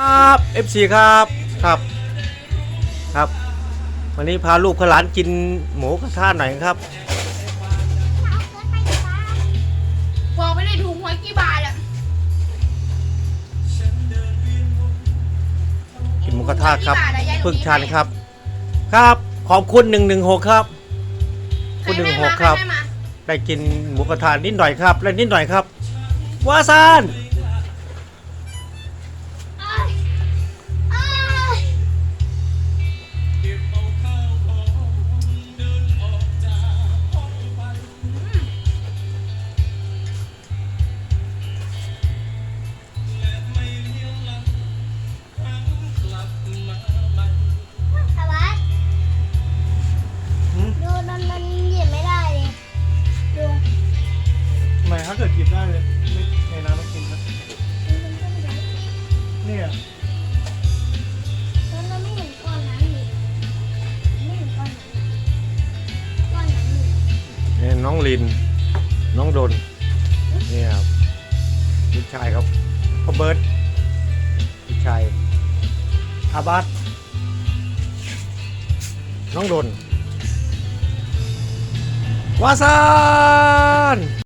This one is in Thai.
ครับ FC ครับครับครับ วันนี้พาลูกพาหลานกินหมูกระทะหน่อยครับ บอกไม่ได้ถูกหวยกี่บาทอะกินหมูกระทะครับพึ่งชันครับ ครับขอบคุณ116ครับใคคุณหนึ่งรหไม่กมาครับใไม่มาได้กินหมูกระทะนิดหน่อยครับและนิดหน่อยครับวาซาน ดหยิบได้เลยไม่ในน้ำไม่กินนะเนี่ยแล้วมันไม่เห็นก้อนน้ำอีกไม่เห็นก้อนน้ำก้อนน้ำอีกนี่น้องลิน น้องดนนี่ครับลูกชายครับพ่อเบิร์ตลูกชายอาบัตน้องดนวาซาน